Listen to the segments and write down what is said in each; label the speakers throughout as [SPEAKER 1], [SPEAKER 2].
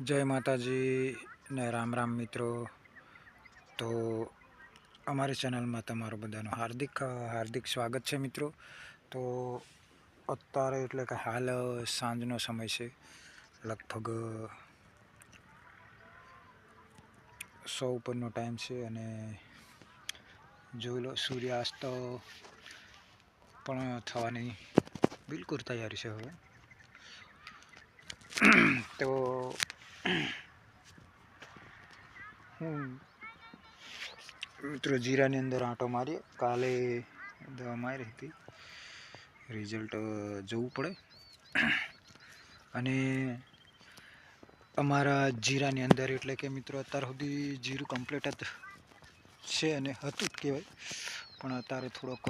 [SPEAKER 1] જય માતાજી ને રામ રામ મિત્રો. તો અમારી ચેનલમાં તમારું બધાનું હાર્દિક હાર્દિક સ્વાગત છે મિત્રો. તો અત્યારે એટલે કે હાલ સાંજનો સમય છે. લગભગ સો ઉપરનો ટાઈમ છે અને જોઈ લો સૂર્યાસ્ત પણ થવાની બિલકુલ તૈયારી છે હવે. તો મિત્રો, જીરાની અંદર આંટો મારીએ. કાલે દવા મારી હતી. રિઝલ્ટ જોવું પડે. અને અમારા જીરાની અંદર એટલે કે મિત્રો, અત્યાર સુધી જીરું કમ્પ્લીટ જ છે અને હતું જ કહેવાય. પણ અત્યારે થોડોક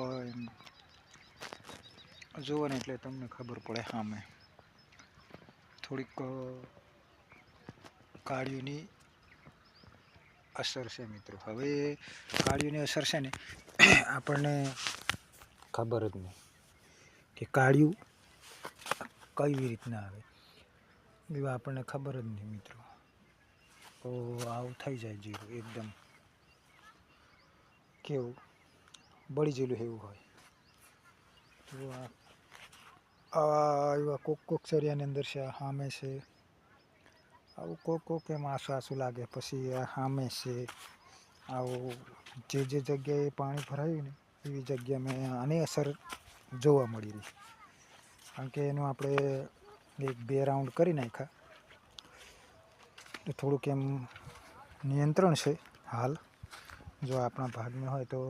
[SPEAKER 1] જોવો ને એટલે તમને ખબર પડે સામે. થોડીક અ, અસર છે મિત્રો. હવે કાળિયુંની અસર છે ને આપણને ખબર જ નહીં કે કાળિયું કઈ રીતના આવે. એવું આપણને ખબર જ નહીં મિત્રો. તો આવું થઈ જાય જીરું એકદમ. કેવું? બળી જેલું એવું હોય. તો આ એવા કોક કોક સરિયાની અંદર છે સામે છે. આવું કોક કોક એમ આસુ લાગે પછી સામે છે આવું જે જે જગ્યાએ પાણી ભરાયું ને એવી જગ્યા મેં આની અસર જોવા મળી રહી કારણ કે એનું આપણે એક બે રાઉન્ડ કરી નાખ્યા થોડુંક એમ નિયંત્રણ છે હાલ જો આપણા ભાગમાં હોય તો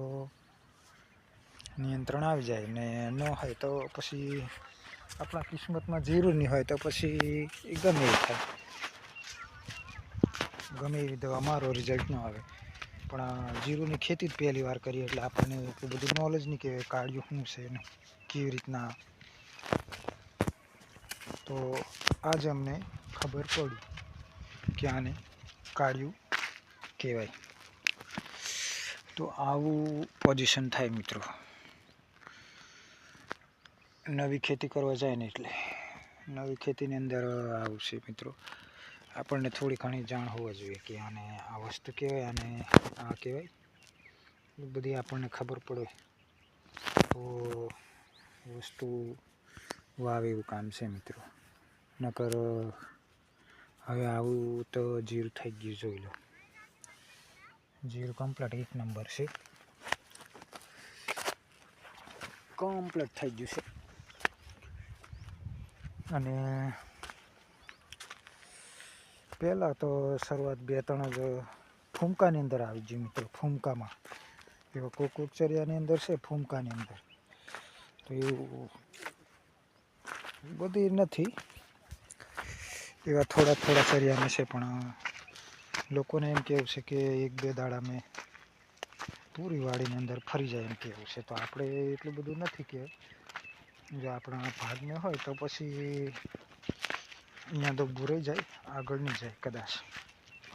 [SPEAKER 1] નિયંત્રણ આવી જાય ને ન હોય તો પછી આપણા કિસ્મતમાં જીરું નહીં હોય તો પછી ગમે થાય ગમે એવી દવા, મારો રિઝલ્ટ ન આવે. પણ જીરુંની ખેતી જ પહેલી વાર કરી, એટલે આપણને એટલું બધું નોલેજ નહીં કે કાળિયું શું છે ને કેવી રીતના. તો આજે અમને ખબર પડી કે આને કાળિયું કહેવાય. તો આવું પોઝિશન થાય મિત્રો. નવી ખેતી કરવા જાય ને એટલે. નવી ખેતીની અંદર આવું છે મિત્રો. આપણને થોડી ઘણી જાણ હોવા જોઈએ કે આને આ વસ્તુ કહેવાય અને આ કહેવાય. બધી આપણને ખબર પડે. તો વસ્તુ વાવે એવું કામ છે મિત્રો. નકર, હવે આવું તો જીરું થઈ ગયું જોઈ લો. જીરું કમ્પ્લીટ એક નંબર છે. કમ્પ્લીટ થઈ ગયું છે. અને પહેલાં તો શરૂઆત બે ત્રણ જ ફૂમકાની અંદર આવી ગઈ મિત્રો, ફૂમકામાં. એવા કોક કોક ચરિયાની અંદર છે, ફૂમકાની અંદર. તો એવું બધી નથી. એવા થોડા થોડા ચરિયામાં છે, પણ લોકોને એમ કહેવું છે કે એક બે દાડા મેં પૂરી વાડીની અંદર ફરી જાય એમ કહેવું છે. તો આપણે એટલું બધું નથી કે જો આપણા ભાગમાં હોય તો પછી અહીંયા તો ભૂરાઈ જાય, આગળ નહીં જાય કદાચ.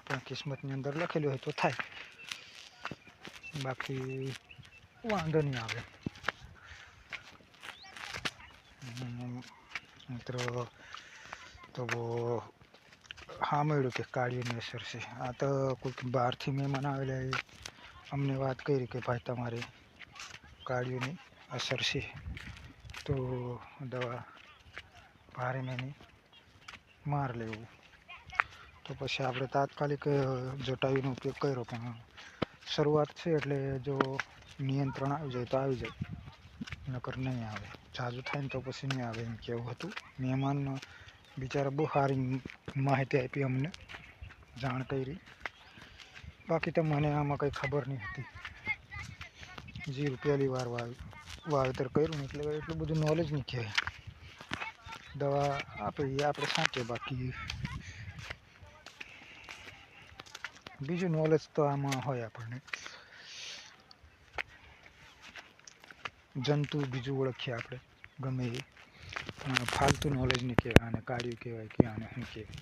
[SPEAKER 1] પણ કિસ્મતની અંદર લખેલું હોય તો થાય. બાકી વાંધો નહીં આવે. મિત્રો, તો હા મળ્યું કે કાળીની અસર છે. આ તો કોઈક બહારથી મહેમાન આવેલા અમને વાત કરી કે ભાઈ તમારે કાળીઓની અસર છે. તો દવા ભારે મહિને માર લેવું. તો પછી આપણે તાત્કાલિક જટાવીનો ઉપયોગ કર્યો પણ શરૂઆત છે એટલે જો નિયંત્રણ આવી જાય તો આવી જાય. નકર નહીં આવે. જાજુ થાય ને તો પછી નહીં આવે એમ કેવું હતું. મહેમાન, બિચારા બહુ સારી માહિતી આપી અમને. જાણ કરી. બાકી તો મને આમાં કંઈ ખબર નહીં હતી. જીરું પહેલી વાર વાવ, વાવેતર કર્યું એટલે એટલું બધું નોલેજ નહીં કહેવાય. દવા આપી આપણે સાચે બાકી. બીજું નોલેજ તો આમાં હોય આપણને. જંતુ બીજું ઓળખીએ આપણે, ગમે એ. ફાલતુ નોલેજ નહીં કહેવાય, આને કાર્યું કહેવાય કે આને શું કહેવાય.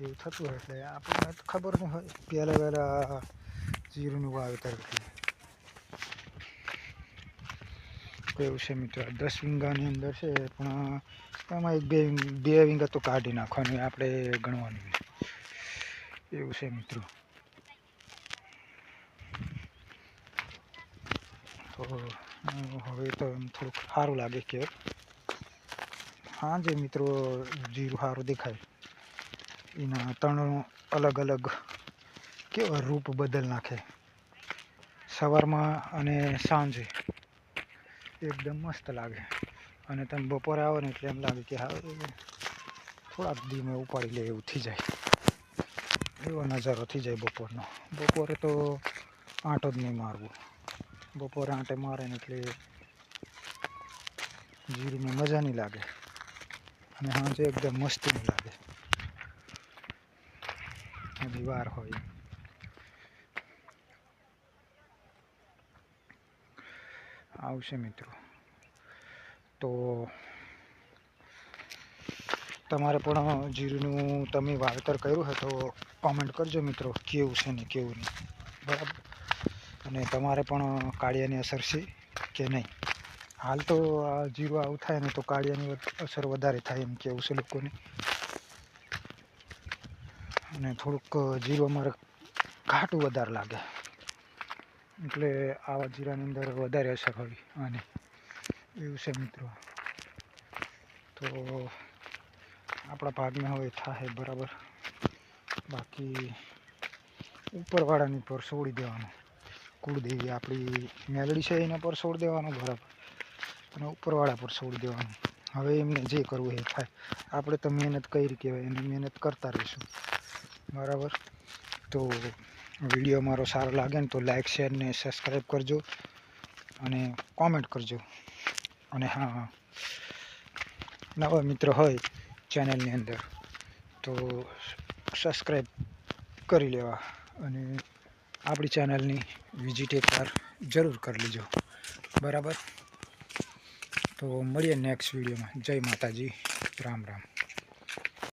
[SPEAKER 1] એવું થતું હોય એટલે આપણને ખબર નહીં હોય. પહેલાં પહેલાં જીરુંનું વાવેતર કર્યું કેવું છે મિત્રો? દસ વીંગાની અંદર છે, પણ એમાં એક બે બે વિંગત તો કાઢી નાખવાની, આપણે ગણવાની. એવું છે મિત્રો. તો હવે તો એમ થોડુંક સારું લાગે કે હા જે મિત્રો જીરું સારું દેખાય. એના ત્રણ અલગ અલગ કેવા રૂપ બદલ નાખે. સવારમાં અને સાંજે. એકદમ મસ્ત લાગે. અને તમે બપોરે આવો ને એટલે એમ લાગે કે હા, થોડાક ધીમે ઉપાડી લે, એવું થઈ જાય. એવો નજારો થઈ જાય બપોરનો. બપોરે તો આંટો જ નહીં મારવું. બપોરે આંટે મારે ને એટલે જીરુંમાં મજા નહીં લાગે. અને સાંજે એકદમ મસ્તી નહીં લાગે. હજી વાર હોય. આવશે મિત્રો. તો તમારે પણ જીરુંનું તમે વાવેતર કર્યું હોય તો કોમેન્ટ કરજો મિત્રો, કેવું છે ને કેવું નહીં. બરાબર? અને તમારે પણ કાળિયાની અસર છે કે નહીં? હાલ તો આ જીરું આવું થાય ને તો કાળિયાની અસર વધારે થાય એમ કેવું છે લોકોને? અને થોડુંક જીરું અમારે ઘાટું વધારે લાગે. એટલે આવા જીરાની અંદર વધારે અસર હોય, આની. એવું છે મિત્રો. તો આપણા ભાગમાં હવે થાય બરાબર. બાકી ઉપરવાળાની પર છોડી દેવાનું. કુળદેવી આપણી મેલડી છે એના પર છોડી દેવાનું બરાબર. અને ઉપરવાળા પર છોડી દેવાનું. હવે એમને જે કરવું એ થાય. આપણે તો મહેનત કરી કહેવાય, એને મહેનત કરતા રહીશું. બરાબર? તો વીડિયો મારો સારો લાગે ને તો લાઇક શેર ને સબસ્ક્રાઈબ કરજો અને કોમેન્ટ કરજો. અને હા, નવા મિત્રો હોય ચેનલની અંદર, તો સબસ્ક્રાઈબ કરી લેવા અને આપણી ચેનલની વિઝિટ એકવાર જરૂર કરી લેજો. બરાબર? તો મળીએ નેક્સ્ટ વિડીયોમાં જય માતાજી. રામ રામ.